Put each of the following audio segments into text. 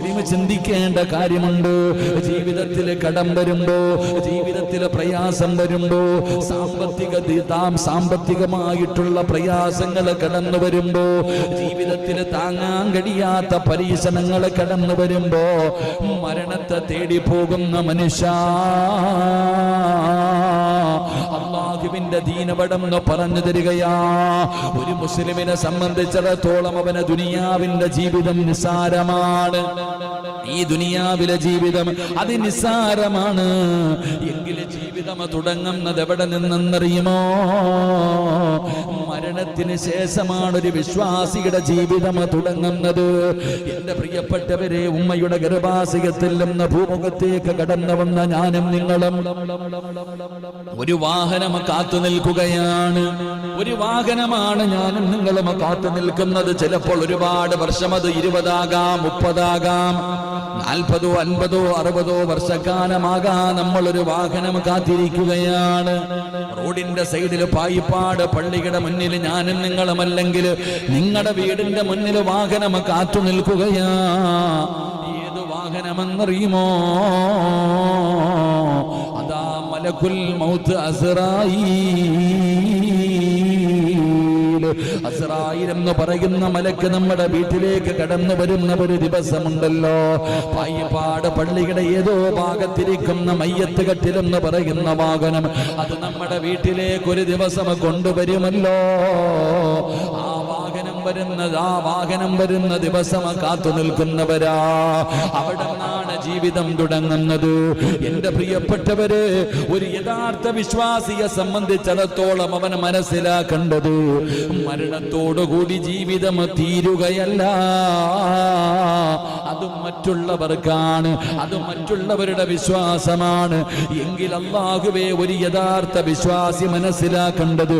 ചിന്തിക്കേണ്ട കാര്യമുണ്ട്. ജീവിതത്തിൽ കടം വരുമ്പോ ജീവിതത്തിൽ പ്രയാസം വരുമ്പോ സാമ്പത്തിക താം സാമ്പത്തികമായിട്ടുള്ള പ്രയാസങ്ങൾ കടന്നു വരുമ്പോ ജീവിതത്തിൽ താങ്ങാൻ കഴിയാത്ത പരീക്ഷണങ്ങൾ കടന്നു വരുമ്പോ മരണത്തെ തേടി പോകുന്ന മനുഷ്യ. അള്ളാഹുവിന്റെ ദീനപടം എന്ന് പറഞ്ഞു തരികയാ ഒരു മുസ്ലിമിനെ സംബന്ധിച്ചിടത്തോളം അവന് ദുനിയാവിന്റെ ജീവിതം നിസ്സാരമാണ്. ഈ ദുനിയാവിലെ ജീവിതം അത് നിസ്സാരമാണ് എങ്കിൽ ജീവിതം തുടങ്ങുന്നത് എവിടെ നിന്നെന്നറിയുമോ? മരണത്തിന് ശേഷമാണ് ഒരു വിശ്വാസിയുടെ ജീവിതം തുടങ്ങുന്നത്. എന്റെ പ്രിയപ്പെട്ടവരെ ഉമ്മയുടെ ഗർഭാശയത്തിൽ നിന്ന് ഭൂമുഖത്തേക്ക് കടന്നു വന്ന ഞാനും നിങ്ങളും. ഒരു വാഹനം കാത്തു നിൽക്കുകയാണ്. ഒരു വാഹനമാണ് ഞാനും നിങ്ങളും കാത്തു നിൽക്കുന്നത്. ചിലപ്പോൾ ഒരുപാട് വർഷം അത് ഇരുപതാകാം മുപ്പതാകാം നാൽപ്പതോ അൻപതോ അറുപതോ വർഷക്കാലമാകാം നമ്മൾ ഒരു വാഹനം കാത്തിരിക്കുകയാണ്. റോഡിന്റെ സൈഡിൽ പായിപ്പാട് പള്ളിയുടെ മുന്നിൽ ഞാനും നിങ്ങളും അല്ലെങ്കിൽ നിങ്ങളുടെ വീടിന്റെ മുന്നിൽ വാഹനം കാത്തു നിൽക്കുകയാ. ഏത് വാഹനമെന്നറിയുമോ? മലക്കുൽ മൗത്ത് അസറായിൽ എന്ന് പറയുന്ന മലക്ക് നമ്മുടെ വീട്ടിലേക്ക് കടന്നു വരുന്ന ഒരു ദിവസമുണ്ടല്ലോ. പായിപ്പാട് പള്ളിയുടെ ഏതോ ഭാഗത്തിരിക്കുന്ന മയ്യത്ത് കെട്ടിലെന്ന് പറയുന്ന വാഹനം അത് നമ്മുടെ വീട്ടിലേക്ക് ഒരു ദിവസം കൊണ്ടുവരുമല്ലോ. ആ വാഹനം വരുന്നത് ആ വാഹനം വരുന്ന ദിവസം കാത്തു നിൽക്കുന്നവരാ. അവിടെ നിന്നാണ് ജീവിതം തുടങ്ങുന്നത്. എന്റെ പ്രിയപ്പെട്ടവര് ഒരു യഥാർത്ഥ വിശ്വാസിയെ സംബന്ധിച്ചിടത്തോളം അവൻ മനസ്സിലാക്കേണ്ടത് മരണത്തോടുകൂടി ജീവിതം തീരുകയല്ല. അതും മറ്റുള്ളവർക്കാണ് അത് മറ്റുള്ളവരുടെ വിശ്വാസമാണ്. എങ്കിൽ അള്ളാഹുവേ ഒരു യഥാർത്ഥ വിശ്വാസി മനസ്സിലാക്കേണ്ടത്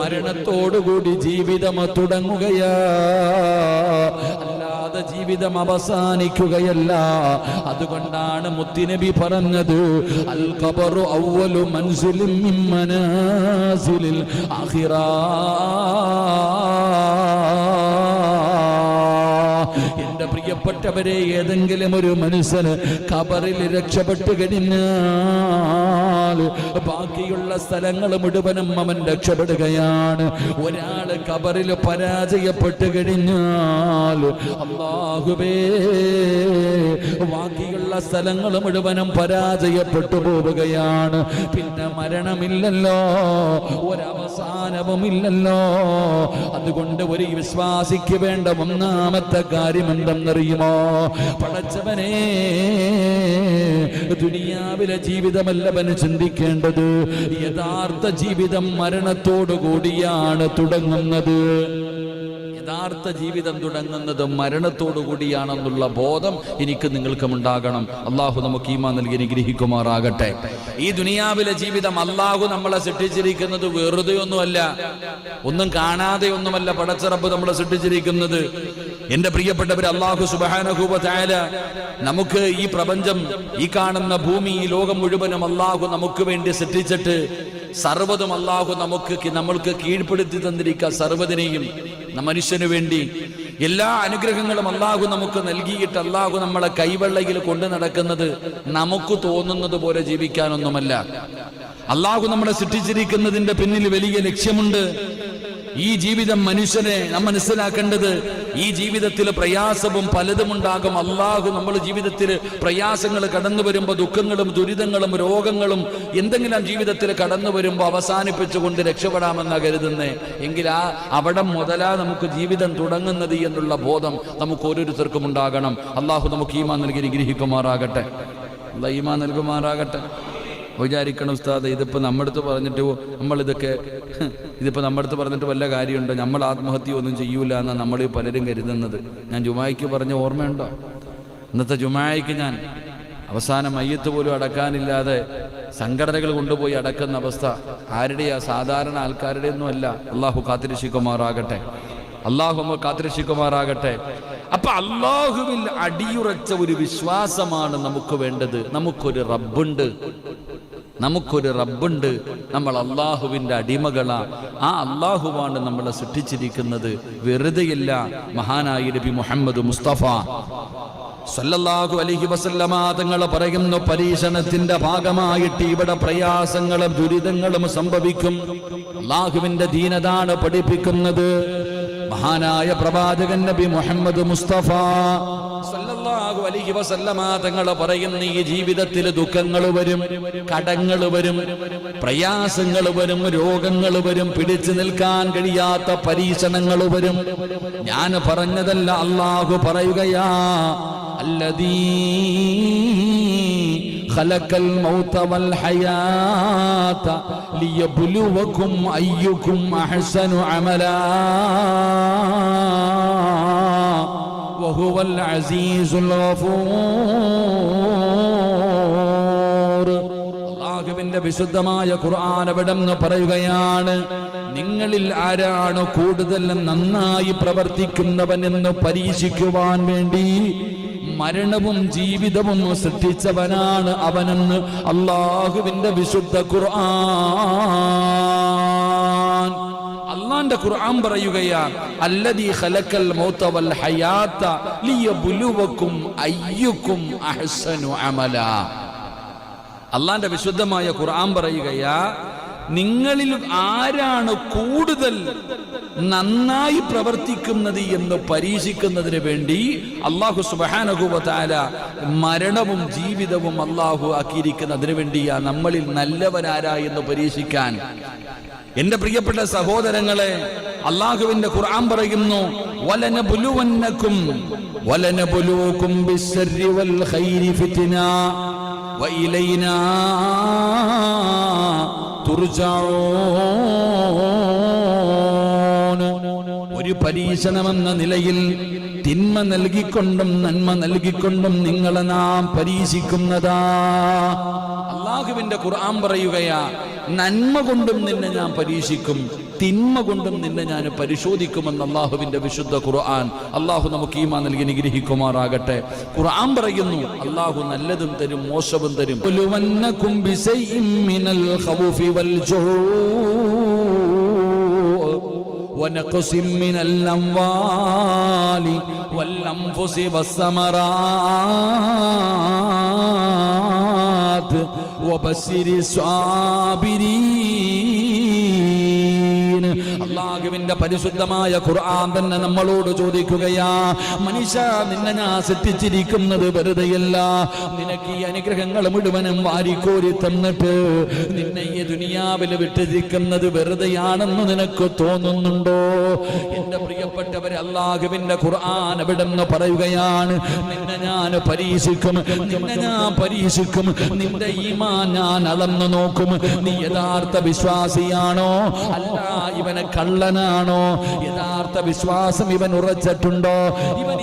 മരണത്തോടുകൂടി ജീവിതം തുടങ്ങുകയാ. അല്ലാതെ ജീവിതം അവസാനിക്കുകയല്ല. അതുകൊണ്ടാണ് മുത്തിനബി പറഞ്ഞത് അൽ ഖബറു പ്രിയപ്പെട്ടവരെ ഏതെങ്കിലും ഒരു മനുഷ്യന് കബറിൽ രക്ഷപ്പെട്ടു കഴിഞ്ഞാൽ ബാക്കിയുള്ള സ്ഥലങ്ങൾ മുഴുവനും അവൻ രക്ഷപ്പെടുകയാണ്. ഒരാൾ കബറിൽ പരാജയപ്പെട്ടു കഴിഞ്ഞാൽ അള്ളാഹുബേ ബാക്കിയുള്ള സ്ഥലങ്ങൾ മുഴുവനും പരാജയപ്പെട്ടു പോവുകയാണ്. പിന്നെ മരണമില്ലല്ലോ ഒരവസാനവുമില്ലല്ലോ. അതുകൊണ്ട് ഒരു വിശ്വാസിക്ക് വേണ്ട ഒന്നാമത്തെ കാര്യം എന്തെന്നറിയുമോ പടച്ചവനെ ദുനിയാവിലെ ജീവിതമല്ലവന് ചിന്തിക്കേണ്ടത്. യഥാർത്ഥ ജീവിതം മരണത്തോടു കൂടിയാണ് തുടങ്ങുന്നത്. യഥാർത്ഥ ജീവിതം തുടങ്ങുന്നത് മരണത്തോടു കൂടിയാണെന്നുള്ള ബോധം എനിക്ക് നിങ്ങൾക്കും ഉണ്ടാകണം. അള്ളാഹു നമുക്ക് ഈമാ നൽകി അനുഗ്രഹിക്കുമാറാകട്ടെ. ഈ ദുനിയാവിലെ ജീവിതം അള്ളാഹു നമ്മളെ സൃഷ്ടിച്ചിരിക്കുന്നത് വെറുതെ ഒന്നുമല്ല ഒന്നും കാണാതെ ഒന്നുമല്ല പടച്ചറപ്പ് നമ്മളെ സൃഷ്ടിച്ചിരിക്കുന്നത്. എന്റെ പ്രിയപ്പെട്ടവർ അള്ളാഹു സുബാനഹൂബായ നമുക്ക് ഈ പ്രപഞ്ചം ഈ കാണുന്ന ഭൂമി ഈ ലോകം മുഴുവനും അള്ളാഹു നമുക്ക് വേണ്ടി സൃഷ്ടിച്ചിട്ട് സർവതും അള്ളാഹു നമുക്ക് നമ്മൾക്ക് കീഴ്പ്പെടുത്തി തന്നിരിക്കുക സർവതിനെയും മനുഷ്യന് വേണ്ടി. എല്ലാ അനുഗ്രഹങ്ങളും അള്ളാഹു നമുക്ക് നൽകിയിട്ട് അള്ളാഹു നമ്മളെ കൈവെള്ളയിൽ കൊണ്ടു നടക്കുന്നത് നമുക്ക് തോന്നുന്നത് പോലെ ജീവിക്കാനൊന്നുമല്ല. അള്ളാഹു നമ്മളെ സൃഷ്ടിച്ചിരിക്കുന്നതിന്റെ പിന്നിൽ വലിയ ലക്ഷ്യമുണ്ട്. ഈ ജീവിതം മനുഷ്യനെ നാം മനസ്സിലാക്കേണ്ടത് ഈ ജീവിതത്തിൽ പ്രയാസവും പലതും ഉണ്ടാകും അള്ളാഹു നമ്മൾ ജീവിതത്തിൽ പ്രയാസങ്ങൾ കടന്നു വരുമ്പോൾ ദുഃഖങ്ങളും ദുരിതങ്ങളും രോഗങ്ങളും എന്തെങ്കിലും ജീവിതത്തിൽ കടന്നു വരുമ്പോൾ അവസാനിപ്പിച്ചുകൊണ്ട് രക്ഷപ്പെടാമെന്നാണ് കരുതുന്നേ. എങ്കിൽ ആ അവിടെ മുതലാ നമുക്ക് ജീവിതം തുടങ്ങുന്നത് എന്നുള്ള ബോധം നമുക്ക് ഓരോരുത്തർക്കും ഉണ്ടാകണം. അള്ളാഹു നമുക്ക് ഈമാ നൽകി നിഗ്രഹിക്കുമാറാകട്ടെ അല്ല ഈമാ നൽകുമാറാകട്ടെ. വിചാരിക്കണം ഉസ്താദ് ഇതിപ്പോൾ അടുത്ത് പറഞ്ഞിട്ട് നമ്മളിതൊക്കെ ഇതിപ്പോൾ അടുത്ത് പറഞ്ഞിട്ട് വല്ല കാര്യമുണ്ടോ? നമ്മൾ ആത്മഹത്യ ഒന്നും ചെയ്യൂല എന്നാണ് നമ്മൾ പലരും കരുതുന്നത്. ഞാൻ ജുമായിക്ക് പറഞ്ഞ ഓർമ്മയുണ്ടോ? ഇന്നത്തെ ജുമായിക്ക് ഞാൻ അവസാനം മയ്യത്ത് പോലും അടക്കാനില്ലാതെ സംഘടനകൾ കൊണ്ടുപോയി അടക്കുന്ന അവസ്ഥ. ആരുടെയാ? സാധാരണ ആൾക്കാരുടെ ഒന്നും അല്ല. അള്ളാഹു കാത്തിരക്ഷിക്കുമാറാകട്ടെ. അള്ളാഹു നമ്മൾ അപ്പൊ അള്ളാഹുവിൽ അടിയുറച്ച ഒരു വിശ്വാസമാണ് നമുക്ക് വേണ്ടത്. നമുക്കൊരു റബ്ബുണ്ട്. നമുക്കൊരു റബ്ബുണ്ട്. നമ്മൾ അള്ളാഹുവിന്റെ അടിമകളാണ് ആ അള്ളാഹുവാണ് നമ്മളെ സൃഷ്ടിച്ചിരിക്കുന്നത്. വെറുതെയില്ല. മഹാനായ നബി മുഹമ്മദ് മുസ്തഫ. സല്ലല്ലാഹു അലൈഹി വസല്ലമ പറയുന്ന പറയുന്നു പരീക്ഷണത്തിന്റെ ഭാഗമായിട്ട് ഇവിടെ പ്രയാസങ്ങളും ദുരിതങ്ങളും സംഭവിക്കും. അള്ളാഹുവിന്റെ ദീനതാണ് പഠിപ്പിക്കുന്നത്. മഹാനായ പ്രവാചകൻ നബി മുഹമ്മദ് മുസ്തഫ. സല്ലല്ലാഹു അലൈഹി വസല്ലമ തങ്ങൾ പറയുന്ന ഈ ജീവിതത്തിൽ ദുഃഖങ്ങൾ വരും കടങ്ങൾ വരും പ്രയാസങ്ങൾ വരും രോഗങ്ങൾ വരും പിടിച്ചു നിൽക്കാൻ കഴിയാത്ത പരീക്ഷണങ്ങൾ വരും ഞാൻ പറഞ്ഞതല്ല അള്ളാഹു പറയുകയാ الذي خلق الموت والحياة ليبلوكم أيكم أحسن عملا وهو العزيز الغفور അള്ളാഹുവിന്റെ വിശുദ്ധമായ ഖുർആൻ എവിടെന്ന് പറയുകയാണ് നിങ്ങളിൽ ആരാണ് കൂടുതൽ നന്നായി പ്രവർത്തിക്കുന്നവൻ എന്ന് പരീക്ഷിക്കുവാൻ വേണ്ടി മരണവും ജീവിതവും സൃഷ്ടിച്ചവനാണ് അവനെന്ന് അള്ളാഹുവിന്റെ വിശുദ്ധ ഖുർആൻ അള്ളാന്റെ ഖുർആൻ പറയുകയാണ് അല്ലദീ ഖലക്കൽ മൗത വൽ ഹയാത ലിയബ്ലുവക്കും അയ്യുക്കും അഹ്സനു അമല. അള്ളാന്റെ വിശുദ്ധമായ ഖുർആൻ പറയുകയാ നിങ്ങളിൽ ആരാണ് കൂടുതൽ നന്നായി പ്രവർത്തിക്കുന്നത് എന്ന് പരീക്ഷിക്കുന്നതിന് വേണ്ടി അള്ളാഹു സുബാനഹുബാല മരണവും ജീവിതവും അള്ളാഹു ആക്കിയിരിക്കുന്നതിന് വേണ്ടിയാ നമ്മളിൽ നല്ലവനാരാ എന്ന് പരീക്ഷിക്കാൻ. എന്റെ പ്രിയപ്പെട്ട സഹോദരങ്ങളെ അള്ളാഹുവിന്റെ ഖുർആൻ പറയുന്നു വലനബുലുവന്നക്കും വലനബുലൂക്കും ബിസ്സർരി വൽ ഖൈരി ഫിത്ന വഇലൈനാ തുർജഊൻ. ഒരു പരീക്ഷണമെന്ന നിലയിൽ തിന്മ നൽകിക്കൊണ്ടും നന്മ നൽകിക്കൊണ്ടും നിങ്ങളെ നാം പരീക്ഷിക്കുന്നതാ. അള്ളാഹുവിന്റെ ഖുർആൻ പറയുകയാ നന്മ കൊണ്ടും നിന്നെ ഞാൻ പരീക്ഷിക്കും തിന്മ കൊണ്ടും നിന്നെ ഞാൻ പരിശോധിക്കുമെന്ന് അള്ളാഹുവിന്റെ വിശുദ്ധ ഖുർആൻ. അള്ളാഹു നമുക്ക് ഈമാ നൽകി നിഗ്രഹിക്കുമാറാകട്ടെ ഖുർആൻ പറയുന്നു അള്ളാഹു നല്ലതും തരും മോശവും തരും. ونقص من الأموال والأنفس والثمرات وبشر الصابرين അള്ളാഹുവിന്റെ പരിശുദ്ധമായ ഖുർആൻ തന്നെ നമ്മളോട് ചോദിക്കുകയാ മനുഷ്യ നിന്നെ ഞാൻ സൃഷ്ടിച്ചിരിക്കുന്നത് വെറുതെയല്ല. നിനക്ക് ഈ അനുഗ്രഹങ്ങൾ മുഴുവനും വാരിക്കോരി തന്നിട്ട് നിന്നെ ഈ ദുനിയാവിൽ വിട്ടിരിക്കുന്നത് വെറുതെയാണെന്ന് നിനക്ക് തോന്നുന്നുണ്ടോ? എന്റെ പ്രിയപ്പെട്ടവരെ അള്ളാഹുവിന്റെ ഖുർആൻ എവിടെന്ന് പറയുകയാണ് നിന്നെ ഞാൻ പരീക്ഷിക്കും നിന്നെ ഞാൻ പരീക്ഷിക്കും നിന്റെ ഈമാൻ ഞാൻ അളന്നു നോക്കും. നീ യഥാർത്ഥ വിശ്വാസിയാണോ? അല്ല ഇവനെ കള്ളനാണോ? യഥാർത്ഥ വിശ്വാസം ഇവൻ ഉറച്ചിട്ടുണ്ടോ? ഇവൻ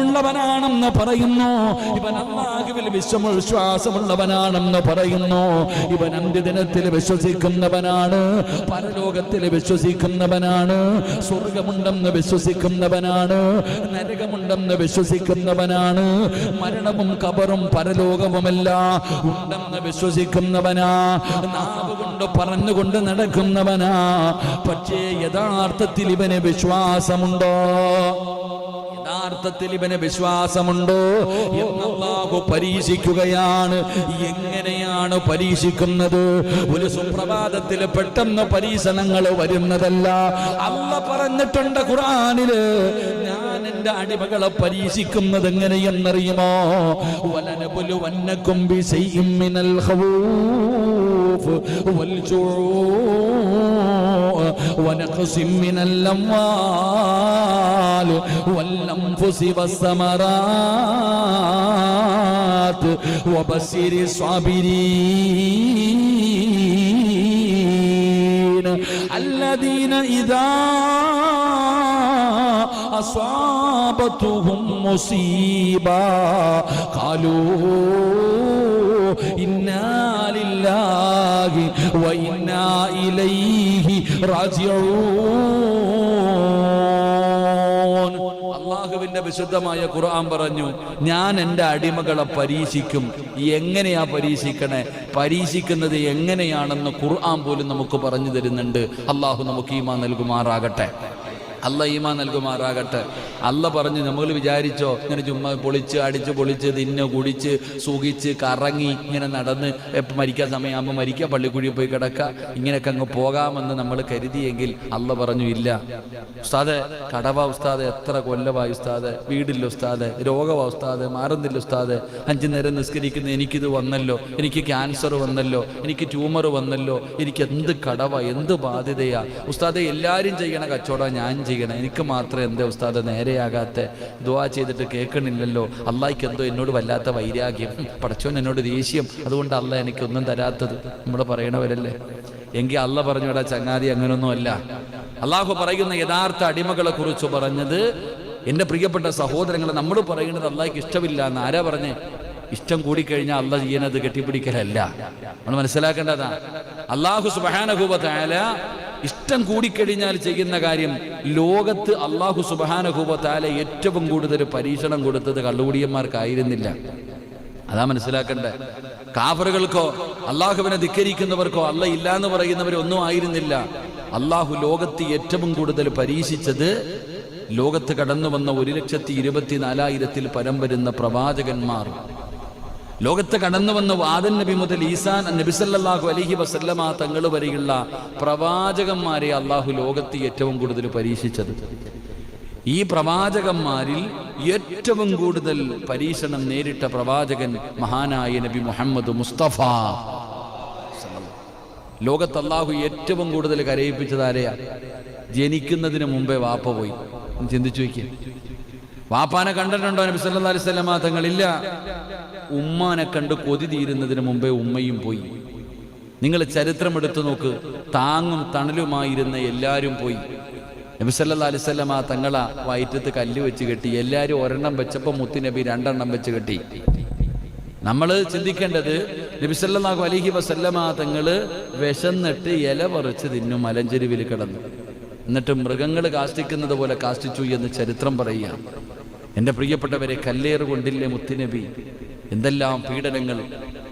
ഈമാനുള്ളവനാണെന്ന് പറയുന്നു. ഇവൻ അള്ളാഹുവിൽ വിശ്വമ വിശ്വാസമുള്ളവനാണെന്ന് പറയുന്നു. ഇവൻ അന്ത്യദിനത്തിൽ വിശ്വസിക്കുന്നവനാണ്. പരലോകത്തിൽ വിശ്വസിക്കുന്നവനാണ്. സ്വർഗമുണ്ടെന്ന് വിശ്വസിക്കുന്നവനാണ്. നരകമുണ്ടെന്ന് വിശ്വസിക്കുന്നവനാണ്. മരണവും കബറും പരലോകവുമല്ല. ഉണ്ടെന്ന് വിശ്വസിക്കുന്നവനാ. നാവ് കൊണ്ട് പറഞ്ഞുകൊണ്ട് നടക്കുന്നവനാ. പക്ഷേ യഥാർത്ഥത്തിൽ ഇവന് വിശ്വാസമുണ്ടോ? യഥാർത്ഥത്തിൽ ഇവന് വിശ്വാസമുണ്ടോ എന്നല്ലാഹു പരീക്ഷിക്കുകയാണ്. എങ്ങനെയാണ് പരീക്ഷിക്കുന്നത്? ഒരു സുപ്രഭാതത്തിൽ പെട്ടെന്ന് പരീക്ഷണങ്ങൾ വരുന്നതല്ല. അല്ല പറഞ്ഞിട്ടുണ്ട് ഖുറാനിൽ ഞാൻ എന്റെ അടിമകളെ പരീക്ഷിക്കുന്നത് എങ്ങനെയെന്നറിയുമോ? വലനബുലുവന്നക്കും ചെയ്യും മിനൽ الخوف والجوع ونقص من الأموال والأنفس والثمرات وبصير الصابرين. الذين إذا أصابتهم مصيبة قالوا إنا لله وإنا إليه راجعون അള്ളാഹുവിന്റെ വിശുദ്ധമായ ഖുർആൻ പറഞ്ഞു ഞാൻ എൻ്റെ അടിമകളെ പരീക്ഷിക്കും എങ്ങനെയാ പരീക്ഷിക്കണേ പരീക്ഷിക്കുന്നത് എങ്ങനെയാണെന്ന് ഖുർആൻ പോലും നമുക്ക് പറഞ്ഞു തരുന്നുണ്ട് അള്ളാഹു നമുക്ക് ഈമാ നൽകുമാറാകട്ടെ അല്ല ഈമാ നൽകുമാറാകട്ടെ. അല്ല പറഞ്ഞ് നമ്മൾ വിചാരിച്ചോ ഇങ്ങനെ ചുമ്മാ പൊളിച്ച് അടിച്ച് പൊളിച്ച് തിന്ന് കുടിച്ച് സുഖിച്ച് കറങ്ങി ഇങ്ങനെ നടന്ന് എപ്പോൾ മരിക്കാൻ സമയമാകുമ്പോൾ മരിക്കുക പള്ളിക്കുഴിയിൽ പോയി കിടക്കുക ഇങ്ങനെയൊക്കെ അങ്ങ് പോകാമെന്ന് നമ്മൾ കരുതിയെങ്കിൽ അല്ല പറഞ്ഞു ഇല്ല. ഉസ്താദെ കടവ ഉസ്താദ് എത്ര കൊല്ലമായി ഉസ്താദ് വീടില്ല ഉസ്താദ് രോഗവാ ഉസ്താദ് മാറുന്നില്ല ഉസ്താദ് അഞ്ചു നേരം നിസ്കരിക്കുന്ന എനിക്കിത് വന്നല്ലോ എനിക്ക് ക്യാൻസർ വന്നല്ലോ എനിക്ക് ട്യൂമർ വന്നല്ലോ എനിക്ക് എന്ത് കടവ എന്ത് ബാധ്യതയാ? ഉസ്താദെ എല്ലാവരും ചെയ്യണ കച്ചവടം ഞാൻ ചെയ്യണം. എനിക്ക് മാത്രം എന്തേ ഉസ്താദ് നേരെയാകാത്ത? ദുവാ ചെയ്തിട്ട് കേൾക്കണില്ലല്ലോ. അള്ളാഹിക്ക് എന്തോ എന്നോട് വല്ലാത്ത വൈരാഗ്യം. പടച്ചോൻ എന്നോട് ദേഷ്യം. അതുകൊണ്ട് അല്ല എനിക്കൊന്നും തരാത്തത്. നമ്മൾ പറയണവരല്ലേ? എങ്കിൽ അല്ല പറഞ്ഞോടാ ചങ്ങാതി അങ്ങനൊന്നും അല്ല. അള്ളാഹു പറയുന്ന യഥാർത്ഥ അടിമകളെ കുറിച്ച് പറഞ്ഞത് എന്റെ പ്രിയപ്പെട്ട സഹോദരങ്ങളെ നമ്മൾ പറയുന്നത് അള്ളാഹിക്ക് ഇഷ്ടമില്ല എന്ന്. ആരാ പറഞ്ഞേ? ഇഷ്ടം കൂടിക്കഴിഞ്ഞാൽ അല്ല ചെയ്യുന്നത് കെട്ടിപ്പിടിക്കലല്ല. നമ്മൾ മനസ്സിലാക്കേണ്ടതാണ് അള്ളാഹു സുബാനഹൂബത്തായ ഇഷ്ടം കൂടിക്കഴിഞ്ഞാൽ ചെയ്യുന്ന കാര്യം ലോകത്ത് അള്ളാഹു സുബാനഹൂബത്തായ ഏറ്റവും കൂടുതൽ പരീക്ഷണം കൊടുത്തത് കള്ളുകൂടിയന്മാർക്കായിരുന്നില്ല. അതാ മനസ്സിലാക്കണ്ടേ? കാഫറുകൾക്കോ അള്ളാഹുവിനെ ധിക്കരിക്കുന്നവർക്കോ അല്ല ഇല്ല എന്ന് പറയുന്നവരൊന്നും ആയിരുന്നില്ല. അള്ളാഹു ലോകത്ത് ഏറ്റവും കൂടുതൽ പരീക്ഷിച്ചത് ലോകത്ത് കടന്നു വന്ന ഒരു ലക്ഷത്തി ഇരുപത്തിനാലായിരത്തിൽ പരം വരുന്ന പ്രവാചകന്മാർ. ലോകത്ത് കടന്നു വന്ന വാദൻ നബി മുതൽ ഈസാൻ നബിസല്ലാഹു അലഹി വസല്ലമ തങ്ങൾ വരെയുള്ള പ്രവാചകന്മാരെ അള്ളാഹു ലോകത്ത് ഏറ്റവും കൂടുതൽ പരീക്ഷിച്ചത്. ഈ പ്രവാചകന്മാരിൽ ഏറ്റവും കൂടുതൽ പരീക്ഷണം നേരിട്ട പ്രവാചകൻ മഹാനായ നബി മുഹമ്മദ് മുസ്തഫ. ലോകത്ത് അള്ളാഹു ഏറ്റവും കൂടുതൽ കരയിപ്പിച്ചതാരെയാ? ജനിക്കുന്നതിന് മുമ്പേ വാപ്പ പോയി. ചിന്തിച്ചു വയ്ക്കുക വാപ്പാനെ കണ്ടിട്ടുണ്ടോ? നബി സല്ലല്ലാഹു അലൈഹി വസല്ലമ തങ്ങളില്ല. ഉമ്മാനെ കണ്ട് കൊതി തീരുന്നതിന് മുമ്പേ ഉമ്മയും പോയി. നിങ്ങൾ ചരിത്രം എടുത്തു നോക്ക്. താങ്ങും തണലുമായിരുന്ന എല്ലാവരും പോയി. നബി സല്ലല്ലാഹു അലൈഹി വസല്ലമ തങ്ങള വയറ്റത്ത് കല്ല് വെച്ച് കെട്ടി. എല്ലാവരും ഒരെണ്ണം വെച്ചപ്പോൾ മുത്തുനബി രണ്ടെണ്ണം വെച്ച് കെട്ടി. നമ്മൾ ചിന്തിക്കേണ്ടത് നബിസല്ലാഹു അലഹി വസല്ലമ തങ്ങൾ വിശന്നിട്ട് ഇല പറിച്ച് തിന്നു മലഞ്ചെരുവിൽ കിടന്നു. എന്നിട്ട് മൃഗങ്ങൾ കാഷ്ടിക്കുന്നത് പോലെ കാഷ്ടിച്ചു എന്ന് ചരിത്രം പറയുക എന്റെ പ്രിയപ്പെട്ടവരെ കല്ലേറ് കൊണ്ടില്ലേ മുത്തുനബി? എന്തെല്ലാം പീഡനങ്ങൾ.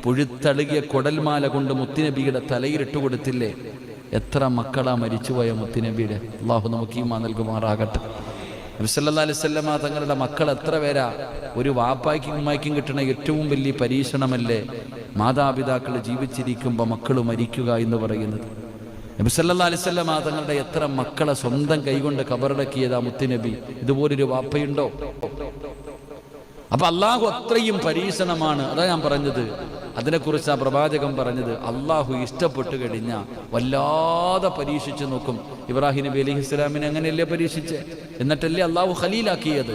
പുഴുത്തളുകിയ കുടൽമാല കൊണ്ട് മുത്തുനബിയുടെ തലയിലിട്ട് കൊടുത്തില്ലേ? എത്ര മക്കളാ മരിച്ചുപോയ മുത്തുനബിയുടെ? അള്ളാഹു നമുക്ക് ഈ മാ നൽകുമാറാകട്ടെ. നബിസല്ലാ അലിസ്വല്ലമ്മ തങ്ങളുടെ മക്കൾ എത്ര പേരാ? ഒരു വാപ്പായ്ക്കും ഉമ്മായ്ക്കും കിട്ടുന്ന ഏറ്റവും വലിയ പരീക്ഷണമല്ലേ? മാതാപിതാക്കൾ ജീവിച്ചിരിക്കുമ്പോൾ മക്കൾ മരിക്കുക എന്ന് പറയുന്നത്. നബിസല്ലാ അലിസ്വല്ലമ തങ്ങളുടെ എത്ര മക്കളെ സ്വന്തം കൈകൊണ്ട് കബറടക്കിയതാ മുത്തുനബി? ഇതുപോലൊരു വാപ്പയുണ്ടോ? അപ്പൊ അള്ളാഹു അത്രയും പരീക്ഷണമാണ്. അതാ ഞാൻ പറഞ്ഞത്. അതിനെക്കുറിച്ച് ആ പ്രവാചകം പറഞ്ഞത്. അള്ളാഹു ഇഷ്ടപ്പെട്ടു കഴിഞ്ഞാൽ വല്ലാതെ പരീക്ഷിച്ചു നോക്കും. ഇബ്രാഹിം നബി അലൈഹി ഇസ്ലാമിനെ അങ്ങനെയല്ലേ പരീക്ഷിച്ച്? എന്നിട്ടല്ലേ അള്ളാഹു ഖലീലാക്കിയത്?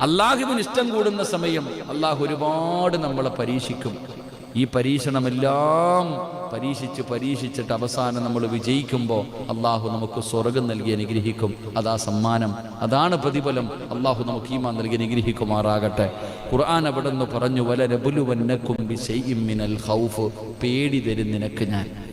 അള്ളാഹുവിന് ഇഷ്ടം കൂടുന്ന സമയം അള്ളാഹു ഒരുപാട് നമ്മളെ പരീക്ഷിക്കും. ഈ പരീക്ഷണമെല്ലാം പരീക്ഷിച്ച് പരീക്ഷിച്ചിട്ട് അവസാനം നമ്മൾ വിജയിക്കുമ്പോൾ അള്ളാഹു നമുക്ക് സ്വർഗം നൽകി അനുഗ്രഹിക്കും. അതാ സമ്മാനം. അതാണ് പ്രതിഫലം. അള്ളാഹു നമുക്ക് ഈമാൻ നൽകി അനുഗ്രഹിക്കുമാറാകട്ടെ. ഖുർആൻ അവിടെ നിന്ന് പറഞ്ഞു വല രബുലുവന്നക്കും പേടി തരും നിനക്ക് ഞാൻ.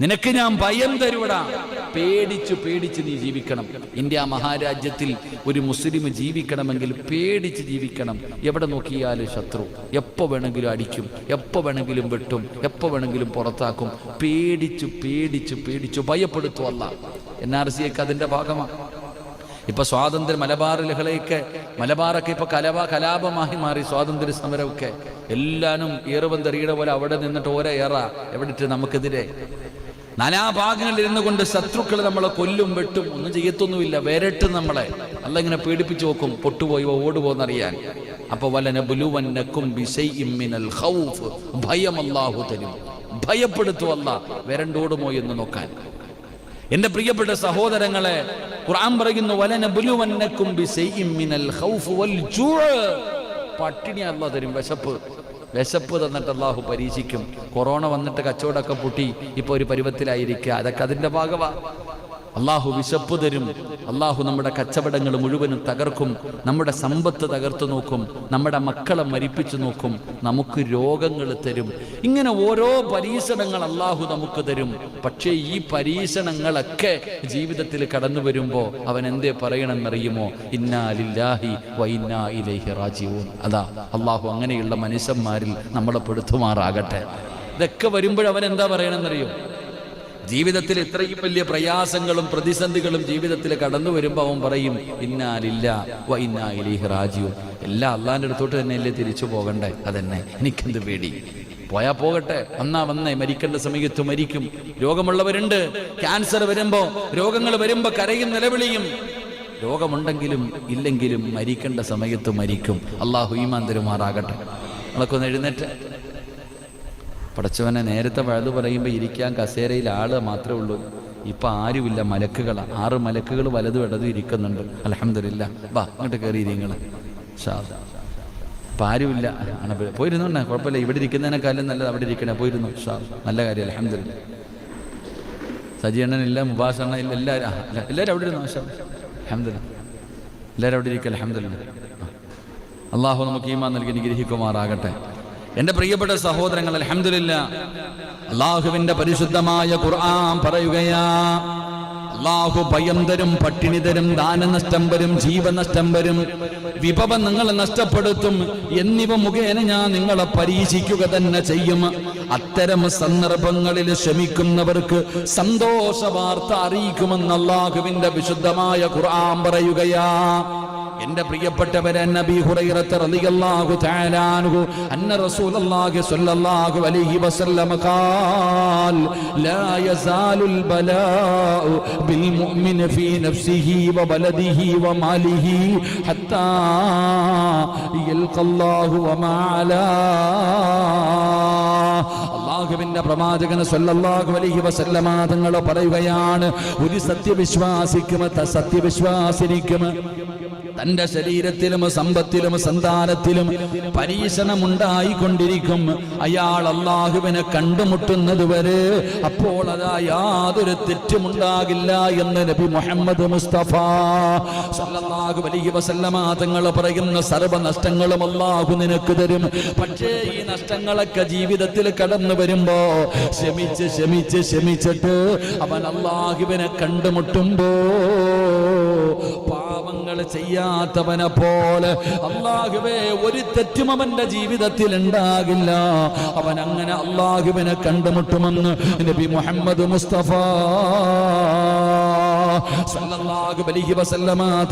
നിനക്ക് ഞാൻ ഭയം തരുവടാ. പേടിച്ചു പേടിച്ച് നീ ജീവിക്കണം. ഇന്ത്യ മഹാരാജ്യത്തിൽ ഒരു മുസ്ലിം ജീവിക്കണമെങ്കിൽ പേടിച്ച് ജീവിക്കണം. എവിടെ നോക്കിയാലും ശത്രു. എപ്പോ വേണമെങ്കിലും അടിക്കും. എപ്പോ വേണമെങ്കിലും വെട്ടും. എപ്പോ വേണമെങ്കിലും പുറത്താക്കും. പേടിച്ചു പേടിച്ചു പേടിച്ചു ഭയപ്പെടുത്തുവല്ല എൻ ആർ സി ഒക്കെ അതിന്റെ ഭാഗമാണ് ഇപ്പൊ സ്വാതന്ത്ര്യ മലബാർ ലഹളയൊക്കെ മലബാറൊക്കെ ഇപ്പൊ കലവ കലാപമായി മാറി സ്വാതന്ത്ര്യ സമരമൊക്കെ. എല്ലാനും ഏറുവന്തെറിയുടെ പോലെ അവിടെ നിന്നിട്ട് ഓരോ ഏറ. എവിടെ നമുക്കെതിരെ? നാനാഭാഗങ്ങളിൽ ഇരുന്നു കൊണ്ട് ശത്രുക്കൾ നമ്മളെ കൊല്ലും വെട്ടും ഒന്നും ചെയ്യത്തൊന്നുമില്ല. വേരട്ട് നമ്മളെ. അല്ല ഇങ്ങനെ പേടിപ്പിച്ചു നോക്കും പൊട്ടുപോയി ഓടുപോന്നറിയാൻ. അപ്പൊ വലന ബുലുവന്നക്കും ഭയം അല്ലാഹു തരും. ഭയപ്പെടുത്തുവല്ല വരണ്ടോടുമോ എന്ന് നോക്കാൻ. എന്റെ പ്രിയപ്പെട്ട സഹോദരങ്ങളെ ഖുർആൻ പറയുന്നു വലന ബുലുവന്നക്കും പട്ടിണി അല്ല തരും വിശപ്പ്. വിശപ്പ് തന്നിട്ട് അള്ളാഹു പരീക്ഷിക്കും. കൊറോണ വന്നിട്ട് കച്ചവടമൊക്കെ പൊട്ടി. ഇപ്പൊ ഒരു പരുവത്തിലായിരിക്കുക. അതൊക്കെ അതിന്റെ ഭാഗമാ. അള്ളാഹു വിശപ്പ് തരും. അള്ളാഹു നമ്മുടെ കച്ചവടങ്ങൾ മുഴുവനും തകർക്കും. നമ്മുടെ സമ്പത്ത് തകർത്തു നോക്കും. നമ്മുടെ മക്കളെ മരിപ്പിച്ചു നോക്കും. നമുക്ക് രോഗങ്ങൾ തരും. ഇങ്ങനെ ഓരോ പരീക്ഷണങ്ങൾ അള്ളാഹു നമുക്ക് തരും. പക്ഷേ ഈ പരീക്ഷണങ്ങളൊക്കെ ജീവിതത്തിൽ കടന്നു വരുമ്പോൾ അവൻ എന്തേ പറയണമെന്നറിയുമോ ഇന്നാലില്ലാഹി വൈന്നാ ഇലൈഹി അതാ അള്ളാഹു അങ്ങനെയുള്ള മനുഷ്യന്മാരിൽ നമ്മളെ പെടുത്തുമാറാകട്ടെ. ഇതൊക്കെ വരുമ്പോഴവൻ എന്താ പറയണമെന്നറിയോ ജീവിതത്തിൽ ഇത്രയും വലിയ പ്രയാസങ്ങളും പ്രതിസന്ധികളും ജീവിതത്തിൽ കടന്നു വരുമ്പോൾ അവൻ പറയും ഇന്നാലില്ല വ ഇന്നാലിഹ് റാജിയും എല്ലാം അള്ളാന്റെ അടുത്തോട്ട് തന്നെയല്ലേ തിരിച്ചു പോകണ്ടേ? അതന്നെ. എനിക്കെന്ത് പേടി? പോയാ പോകട്ടെ. വന്നാ വന്നേ. മരിക്കേണ്ട സമയത്ത് മരിക്കും. രോഗമുള്ളവരുണ്ട്. ക്യാൻസർ വരുമ്പോ രോഗങ്ങൾ വരുമ്പോ കരയും നിലവിളിയും. രോഗമുണ്ടെങ്കിലും ഇല്ലെങ്കിലും മരിക്കേണ്ട സമയത്ത് മരിക്കും. അള്ളാഹു ഈമാൻ തരുമാറാകട്ടെ. നമ്മളൊക്കെ ഒന്ന് എഴുന്നേറ്റ്. പടച്ചവനെ നേരത്തെ വഴുതു പറയുമ്പോൾ ഇരിക്കാൻ കസേരയിൽ ആൾ മാത്രമേ ഉള്ളൂ. ഇപ്പം ആരുമില്ല മലക്കുകൾ ആറ് മലക്കുകൾ വലതു ഇടതും ഇരിക്കുന്നുണ്ട്. അലഹമില്ല വാ അങ്ങോട്ട് കയറി നിങ്ങൾ ഇപ്പം ആരുമില്ല. ആണ് പോയിരുന്നോണ്ണേ കുഴപ്പമില്ല. ഇവിടെ ഇരിക്കുന്നതിനേക്കാളും നല്ലത് അവിടെ ഇരിക്കണേ. പോയിരുന്നു. ഷാ നല്ല കാര്യം അലഹമില്ല സജീവണ്ണനില്ല മുബാസണ്ണ ഇല്ല എല്ലാവരും എല്ലാവരും അവിടെ ഇരുന്നു? അലഹമില്ല എല്ലാവരും അവിടെ ഇരിക്കുക അലഹമില്ല അള്ളാഹു നമുക്ക് ഈമാൻ നൽകി അനുഗ്രഹിക്കുമാറാകട്ടെ. എന്റെ പ്രിയപ്പെട്ട സഹോദരങ്ങൾ അലഹമില്ല അള്ളാഹുവിന്റെ പരിശുദ്ധമായ ഖുർആൻ പറയുകയാ അള്ളാഹു ഭയം തരും പട്ടിണി തരും ദാനനഷ്ടം വരും ജീവനഷ്ടം വരും വിഭവം നിങ്ങളെ നഷ്ടപ്പെടുത്തും എന്നിവ മുഖേന ഞാൻ നിങ്ങളെ പരീക്ഷിക്കുക തന്നെ ചെയ്യും. അത്തരം സന്ദർഭങ്ങളിൽ ശ്രമിക്കുന്നവർക്ക് സന്തോഷ വാർത്ത അറിയിക്കുമെന്ന് അള്ളാഹുവിന്റെ വിശുദ്ധമായ ഖുർആൻ പറയുകയാ എന്റെ പ്രിയപ്പെട്ടവരെ നബി ഹുറൈറത്ത് റളിയല്ലാഹു തആല അൻഹു അന്ന റസൂലുള്ളാഹി സ്വല്ലല്ലാഹു അലൈഹി വസല്ലം ഖാൽ ലാ യസാലുൽ ബലാഉ ബിൽ മുഅ്മിന ഫീ നഫ്സിഹി വ ബലദിഹി വ മാലിഹി ഹത്താ യൽഖല്ലാഹു വമാ അലാ അള്ളാഹുവിന്റെ പ്രവാചകന് സല്ലല്ലാഹു അലൈഹി വസല്ലമ തങ്ങൾ പറയുകയാണ് ഒരു സത്യവിശ്വാസിക്കും സത്യവിശ്വാസിനിക്കും തന്റെ ശരീരത്തിലും സമ്പത്തിലും സന്താനത്തിലും പരീക്ഷണം ഉണ്ടായിക്കൊണ്ടിരിക്കും അയാൾ അള്ളാഹുവിനെ കണ്ടുമുട്ടുന്നത് വരെ അപ്പോൾ അതാ യാതൊരു തെറ്റുമുണ്ടാകില്ല എന്ന് നബി മുഹമ്മദ് മുസ്തഫ സല്ലല്ലാഹു അലൈഹി വസല്ലമ തങ്ങൾ പറയുന്ന സർവ നഷ്ടങ്ങളും അള്ളാഹു നിനക്ക് തരും. പക്ഷേ ഈ നഷ്ടങ്ങളൊക്കെ ജീവിതത്തിൽ കടന്നു വരുമ്പോ ക്ഷമിച്ച് ക്ഷമിച്ച് ക്ഷമിച്ചിട്ട് അവൻ അള്ളാഹുവിനെ കണ്ടുമുട്ടുമ്പോ പാവങ്ങൾ ചെയ്യാത്തവനെ പോലെ അള്ളാഹുവേ ഒരു തെറ്റും അവന്റെ ജീവിതത്തിൽ ഉണ്ടാകില്ല. അവൻ അങ്ങനെ അള്ളാഹുവിനെ കണ്ടുമുട്ടുമെന്ന് നബി മുഹമ്മദ് മുസ്തഫ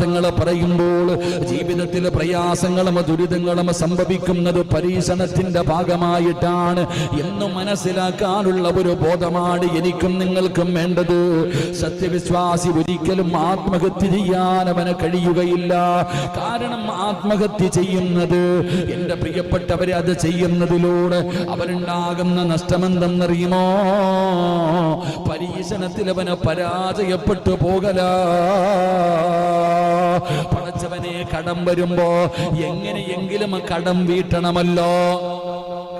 തങ്ങൾ പറയുമ്പോൾ ജീവിതത്തിൽ പ്രയാസങ്ങളും ദുരിതങ്ങളും സംഭവിക്കുന്നത് പരീക്ഷണത്തിന്റെ ഭാഗമായിട്ടാണ് എന്ന് മനസ്സിലാക്കാനുള്ള ഒരു ബോധമാണ് എനിക്കും നിങ്ങൾക്കും വേണ്ടത്. സത്യവിശ്വാസി ഒരിക്കലും ആത്മഹത്യ ചെയ്യാൻ അവന് കഴിയുകയില്ല. കാരണം ആത്മഹത്യ ചെയ്യുന്നത് എന്റെ പ്രിയപ്പെട്ടവരെ അത് ചെയ്യുന്നതിലൂടെ അവനുണ്ടാകുന്ന നഷ്ടമെന്തെന്നറിയുമോ? പരീക്ഷണത്തിൽ അവന് പരാജയപ്പെട്ടു പോകല പടച്ചവനെ കടം വരുമ്പോ എങ്ങനെയെങ്കിലും കടം വീട്ടണമല്ലോ.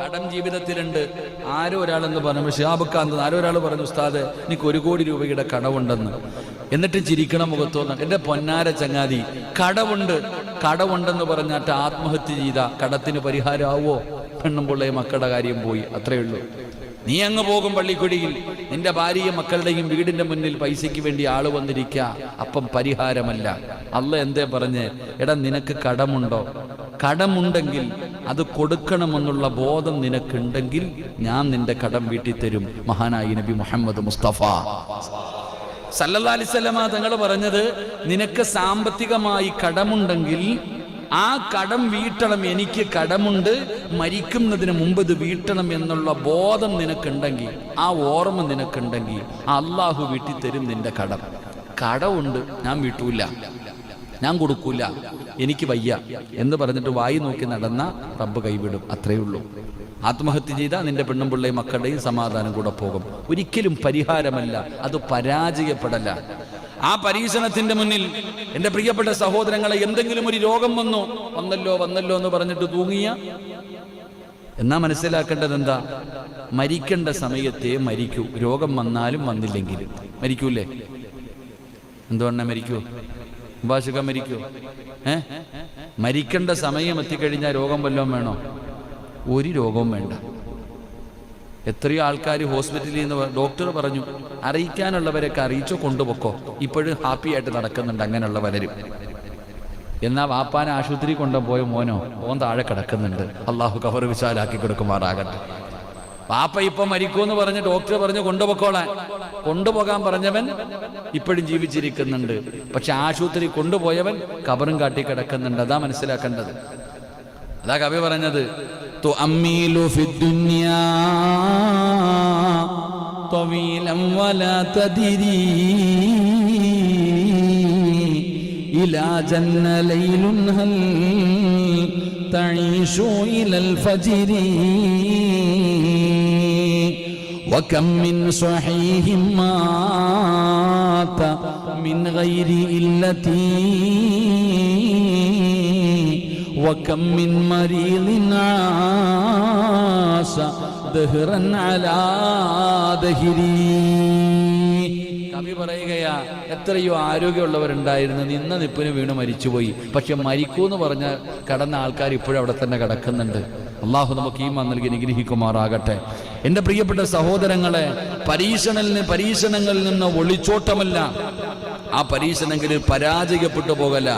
കടം ജീവിതത്തിലുണ്ട്. ആരോ ഒരാളെന്ന് പറഞ്ഞു. ഷിയാബുക്കാന്ത് ആരോ ഒരാൾ പറഞ്ഞു ഉസ്താദ് എനിക്ക് ഒരു കോടി രൂപയുടെ കടവുണ്ടെന്ന്. എന്നിട്ട് ചിരിക്കണം മുഖത്തോന്ന് എന്റെ പൊന്നാര ചങ്ങാതി കടവുണ്ട്. കടവുണ്ടെന്ന് പറഞ്ഞിട്ട് ആത്മഹത്യ ചെയ്ത കടത്തിന് പരിഹാരമാവോ? പെണ്ണും പിള്ളയും മക്കളുടെ കാര്യം പോയി. അത്രേ ഉള്ളൂ. നീ അങ്ങ് പോകും പള്ളിക്കുടിയിൽ. നിന്റെ ഭാര്യയും മക്കളുടെയും വീടിന്റെ മുന്നിൽ പൈസയ്ക്ക് വേണ്ടി ആൾ വന്നിരിക്ക. അപ്പം പരിഹാരമല്ല. അല്ല എന്തേ പറഞ്ഞ്? എടാ നിനക്ക് കടമുണ്ടോ? കടമുണ്ടെങ്കിൽ അത് കൊടുക്കണമെന്നുള്ള ബോധം നിനക്കുണ്ടെങ്കിൽ ഞാൻ നിന്റെ കടം വീട്ടിൽ തരും മഹാനായി നബി മുഹമ്മദ് മുസ്തഫ. സല്ലല്ലാ അലിസ്വല്ലമ തങ്ങൾ പറഞ്ഞത് നിനക്ക് സാമ്പത്തികമായി കടമുണ്ടെങ്കിൽ ആ കടം വീട്ടണം എനിക്ക് കടമുണ്ട്. മരിക്കുന്നതിന് മുമ്പ് ഇത് വീട്ടണം എന്നുള്ള ബോധം നിനക്കുണ്ടെങ്കിൽ ആ ഓർമ്മ നിനക്കുണ്ടെങ്കിൽ അള്ളാഹു വീട്ടിൽ തരും നിന്റെ കടം. കടമുണ്ട് ഞാൻ വീട്ടൂല. ഞാൻ കൊടുക്കൂല. എനിക്ക് വയ്യ. എന്ന് പറഞ്ഞിട്ട് വായി നോക്കി നടന്ന റബ്ബ് കൈവിടും. അത്രയേ ഉള്ളൂ. ആത്മഹത്യ ചെയ്താൽ നിന്റെ പെണ്ണും പിള്ളയും മക്കളുടെയും സമാധാനം കൂടെ പോകും. ഒരിക്കലും പരിഹാരമല്ല അത് പരാജയപ്പെടല ആ പരീക്ഷണത്തിന്റെ മുന്നിൽ എന്റെ പ്രിയപ്പെട്ട സഹോദരങ്ങളെ എന്തെങ്കിലും ഒരു രോഗം വന്നു? വന്നല്ലോ വന്നല്ലോ എന്ന് പറഞ്ഞിട്ട് തൂങ്ങിയ? എന്നാ മനസ്സിലാക്കേണ്ടത് എന്താ? മരിക്കേണ്ട സമയത്തെ മരിക്കൂ. രോഗം വന്നാലും വന്നില്ലെങ്കിലും മരിക്കൂല്ലേ? എന്തുകൊണ്ടാ മരിക്കൂ? ഭാഷക മരിക്കൂ. ഏ? മരിക്കേണ്ട സമയം എത്തിക്കഴിഞ്ഞാൽ രോഗം വല്ലതും വേണോ? ഒരു രോഗവും വേണ്ട. എത്രയോ ആൾക്കാർ ഹോസ്പിറ്റലിൽ നിന്ന് ഡോക്ടർ പറഞ്ഞു അറിയിക്കാനുള്ളവരൊക്കെ അറിയിച്ചോ കൊണ്ടുപോക്കോ. ഇപ്പോഴും ഹാപ്പി ആയിട്ട് നടക്കുന്നുണ്ട് അങ്ങനെയുള്ള പലരും എന്നാ വാപ്പാനെ ആശുപത്രി കൊണ്ടുപോയ മോനോ ഓൻ താഴെ കിടക്കുന്നുണ്ട്. അള്ളാഹു കവർ വിശാലാക്കി കൊടുക്കുമാറാകട്ടെ. വാപ്പ ഇപ്പൊ മരിക്കൂന്ന് പറഞ്ഞ് ഡോക്ടർ പറഞ്ഞു കൊണ്ടുപോക്കോളാൻ. കൊണ്ടുപോകാൻ പറഞ്ഞവൻ ഇപ്പോഴും ജീവിച്ചിരിക്കുന്നുണ്ട്. പക്ഷെ ആശുപത്രി കൊണ്ടുപോയവൻ കബറും കാട്ടി കിടക്കുന്നുണ്ട്. അതാ മനസ്സിലാക്കേണ്ടത്. അതാ കവി പറഞ്ഞത് تؤمل في الدنيا. طويلا ولا تدري. إلى جن ليل هل تعيش إلى الفجر؟ وكم من صحيح مات من غير إلتي؟ وكم من مريض عاش دهرا على دهري കവി പറയുകയാ എത്രയോ ആരോഗ്യമുള്ളവരുണ്ടായിരുന്നു നിന്ന നിപ്പിന് വീണ് മരിച്ചുപോയി പക്ഷെ മരിക്കൂന്ന് പറഞ്ഞ കടന്ന ആൾക്കാർ ഇപ്പോഴും അവിടെ തന്നെ കിടക്കുന്നുണ്ട് അള്ളാഹു നമുക്ക് ഈ നൽകി നിഗ്രഹിക്കുമാറാകട്ടെ എൻ്റെ പ്രിയപ്പെട്ട സഹോദരങ്ങളെ പരീക്ഷണലിന് പരീക്ഷണങ്ങളിൽ നിന്ന് ഒളിച്ചോട്ടമല്ല ആ പരീക്ഷണങ്ങളിൽ പരാജയപ്പെട്ടു പോകല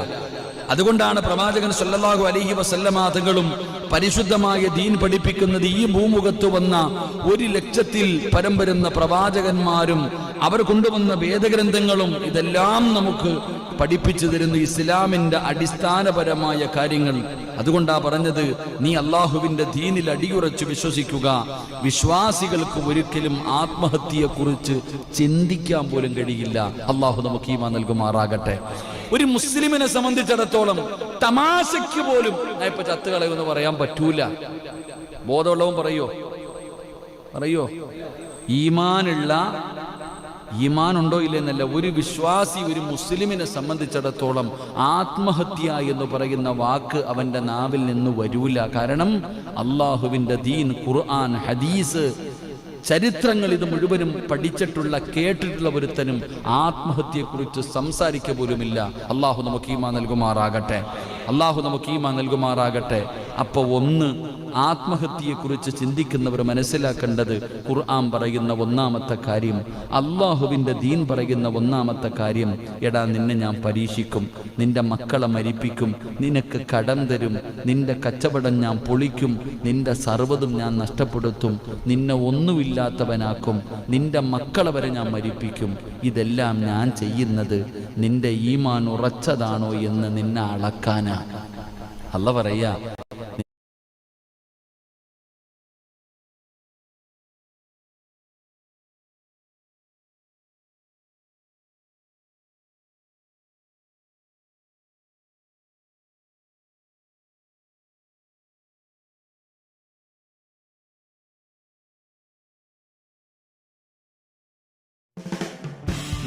അതുകൊണ്ടാണ് പ്രവാചകൻ സല്ലല്ലാഹു അലൈഹി വസല്ലമാതകളും പരിശുദ്ധമായ ദീൻ പഠിപ്പിക്കുന്നത് ഈ ഭൂമുഖത്ത് വന്ന ഒരു ലക്ഷത്തിൽ പരം വരുന്ന പ്രവാചകന്മാരും അവർ കൊണ്ടുവന്ന വേദഗ്രന്ഥങ്ങളും ഇതെല്ലാം നമുക്ക് പഠിപ്പിച്ചു തരുന്ന ഇസ്ലാമിന്റെ അടിസ്ഥാനപരമായ കാര്യങ്ങൾ. അതുകൊണ്ടാ പറഞ്ഞത് നീ അള്ളാഹുവിന്റെ ദീനിൽ അടിയുറച്ച് വിശ്വസിക്കുക. വിശ്വാസികൾക്ക് ഒരിക്കലും ആത്മഹത്യയെ കുറിച്ച് ചിന്തിക്കാൻ പോലും കഴിയില്ല. അള്ളാഹു നമുക്ക് ഈമ നൽകുമാറാകട്ടെ. ഒരു മുസ്ലിമിനെ സംബന്ധിച്ചിടത്തോളം തമാശയ്ക്ക് പോലും ഇപ്പൊ ചത്തുകളയെന്ന് പറയാൻ പറ്റൂല. ബോധമുള്ളവൻ പറയോ? പറയോ? ഈമാനുള്ള ഈമാൻ ഉണ്ടോ ഇല്ലെന്നല്ല ഒരു വിശ്വാസി ഒരു മുസ്ലിമിനെ സംബന്ധിച്ചിടത്തോളം ആത്മഹത്യ എന്ന് പറയുന്ന വാക്ക് അവന്റെ നാവിൽ നിന്ന് വരൂല. കാരണം അള്ളാഹുവിന്റെ ദീൻ ഖുർആൻ ഹദീസ് ചരിത്രങ്ങൾ ഇത് മുഴുവനും പഠിച്ചിട്ടുള്ള കേട്ടിട്ടുള്ള ഒരുത്തനും ആത്മഹത്യയെക്കുറിച്ച് സംസാരിക്കുക പോലുമില്ല. അള്ളാഹു നമുക്ക് ഈമാ നൽകുമാറാകട്ടെ. അള്ളാഹു നമുക്ക് ഈമാ നൽകുമാറാകട്ടെ. അപ്പോൾ ഒന്ന് ആത്മഹത്യയെ ആത്മഹത്യയെക്കുറിച്ച് ചിന്തിക്കുന്നവർ മനസ്സിലാക്കേണ്ടത് ഖുർആൻ പറയുന്ന ഒന്നാമത്തെ കാര്യം അള്ളാഹുവിന്റെ ദീൻ പറയുന്ന ഒന്നാമത്തെ കാര്യം. എടാ നിന്നെ ഞാൻ പരീക്ഷിക്കും നിന്റെ മക്കളെ മരിപ്പിക്കും നിനക്ക് കടം തരും നിന്റെ കച്ചവടം ഞാൻ പൊളിക്കും നിന്റെ സർവതും ഞാൻ നഷ്ടപ്പെടുത്തും നിന്നെ ഒന്നുമില്ലാത്തവനാക്കും നിന്റെ മക്കളെ വരെ ഞാൻ മരിപ്പിക്കും. ഇതെല്ലാം ഞാൻ ചെയ്യുന്നത് നിന്റെ ഈമാൻ ഉറച്ചതാണോ എന്ന് നിന്നെ അളക്കാനാ. അല്ല പറയാ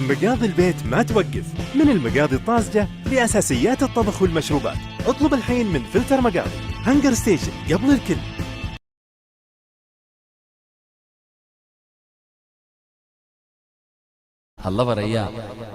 مقاضي البيت ما توقف. من المقاضي الطازجة لأساسيات الطبخ والمشروبات. اطلب الحين من فلتر مقاضي. هنجر ستيشن قبل الكل. الله بريا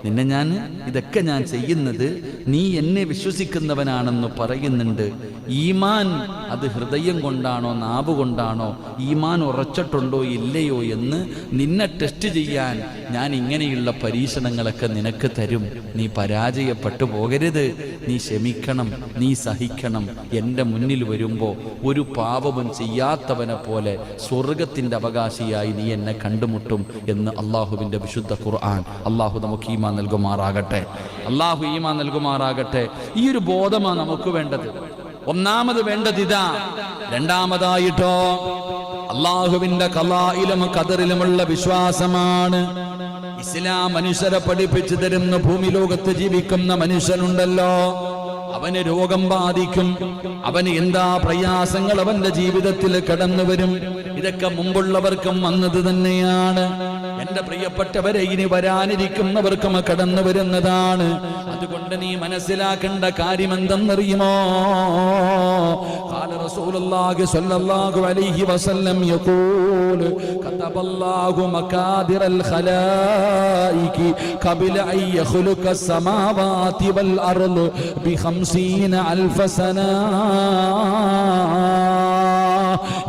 നിന്നെ ഞാൻ ഇതൊക്കെ ഞാൻ ചെയ്യുന്നത് നീ എന്നെ വിശ്വസിക്കുന്നവനാണെന്ന് പറയുന്നുണ്ട്. ഈമാൻ അത് ഹൃദയം കൊണ്ടാണോ നാവ് കൊണ്ടാണോ ഈമാൻ ഉറച്ചിട്ടുണ്ടോ ഇല്ലയോ എന്ന് നിന്നെ ടെസ്റ്റ് ചെയ്യാൻ ഞാൻ ഇങ്ങനെയുള്ള പരീക്ഷണങ്ങളൊക്കെ നിനക്ക് തരും. നീ പരാജയപ്പെട്ടു പോകരുത്. നീ ക്ഷമിക്കണം നീ സഹിക്കണം. എന്റെ മുന്നിൽ വരുമ്പോൾ ഒരു പാപവും ചെയ്യാത്തവനെ പോലെ സ്വർഗത്തിന്റെ അവകാശിയായി നീ എന്നെ കണ്ടുമുട്ടും എന്ന് അള്ളാഹുവിന്റെ വിശുദ്ധ ഖുർആൻ. അള്ളാഹു നമുക്ക് ഈമാ നൽകുമാറാകട്ടെ. അള്ളാഹു ഈമാ നൽകുമാറാകട്ടെ. ഈ ഒരു ബോധമാണ് നമുക്ക് വേണ്ടത്. ഒന്നാമത് വേണ്ടത് ഇതാ. രണ്ടാമതായിട്ടോ അള്ളാഹുവിന്റെ കലായിലും കതറിലുമുള്ള വിശ്വാസമാണ്. ഇസ്ലാം മനുഷ്യരെ പഠിപ്പിച്ചു തരുന്ന ഭൂമി ലോകത്ത് ജീവിക്കുന്ന മനുഷ്യനുണ്ടല്ലോ. അവന് രോഗം ബാധിക്കും. അവന് എന്താ പ്രയാസങ്ങൾ അവന്റെ ജീവിതത്തിൽ കടന്നു വരും ഇതൊക്കെ മുമ്പുള്ളവർക്കും വന്നത് തന്നെയാണ്. എന്റെ പ്രിയപ്പെട്ടവരെ ഇനി വരാനിരിക്കുന്നവർക്കും കടന്നു വരുന്നതാണ്. അതുകൊണ്ട് നീ മനസ്സിലാക്കേണ്ട കാര്യം എന്തെന്നറിയുമോ ബിഹംസീന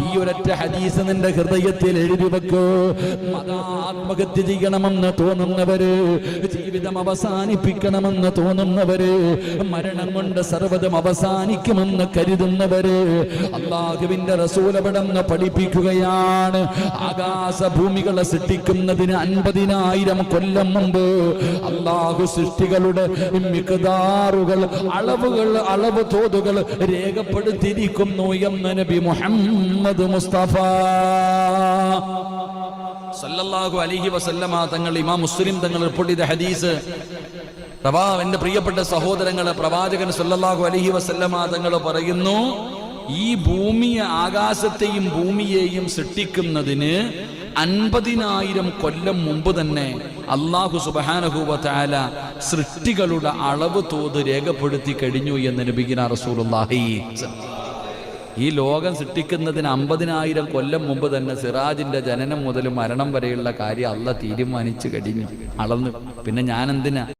ഈ ഒരൊറ്റ ഹദീസ് നിന്റെ ഹൃദയത്തിൽ എഴുതി വെക്കൂ. ആത്മഹത്യ ചെയ്യണമെന്ന് തോന്നുന്നവര് ജീവിതം അവസാനിപ്പിക്കണമെന്ന് തോന്നുന്നവര് മരണം കൊണ്ട് സർവതും അവസാനിക്കുമെന്ന് കരുതുന്നവര് അള്ളാഹുവിന്റെ റസൂലവിടെന്ന് പഠിപ്പിക്കുകയാണ്. ആകാശ ഭൂമികളെ സൃഷ്ടിക്കുന്നതിന് അൻപതിനായിരം കൊല്ലം മുമ്പ് അള്ളാഹു സൃഷ്ടികളുടെ മിക്കതാറുകൾ അളവുകൾ അളവ് തോതുകൾ രേഖപ്പെടുത്തിയിരിക്കുന്നു എന്ന് നബി മുഹമ്മദ് മുസ്തഫ. സല്ലല്ലാഹു അലൈഹി വസല്ലമ തങ്ങൾ ഇമാം മുസ്ലിം തങ്ങൾ റിപ്പോർട്ട് ചെയ്ത ഹദീസ് പ്രവാ എന്റെ പ്രിയപ്പെട്ട സഹോദരങ്ങളെ പ്രവാചകൻ സല്ലല്ലാഹു അലൈഹി വസല്ലമ തങ്ങൾ പറയുന്നു ഈ ഭൂമിയെ ആകാശത്തെയും ഭൂമിയെയും സൃഷ്ടിക്കുന്നതിന് അൻപതിനായിരം കൊല്ലം മുമ്പ് തന്നെ അള്ളാഹു സുബാനഹുബാല സൃഷ്ടികളുടെ അളവ് തോത് രേഖപ്പെടുത്തി കഴിഞ്ഞു എന്ന് നബിഗിന റസൂലുള്ളാഹി. ഈ ലോകം സൃഷ്ടിക്കുന്നതിന് അമ്പതിനായിരം കൊല്ലം മുമ്പ് തന്നെ സിറാജിന്റെ ജനനം മുതൽ മരണം വരെയുള്ള കാര്യം അല്ല തീരുമാനിച്ചു കഴിഞ്ഞു. അളന്ന്. പിന്നെ ഞാൻ എന്തിനാ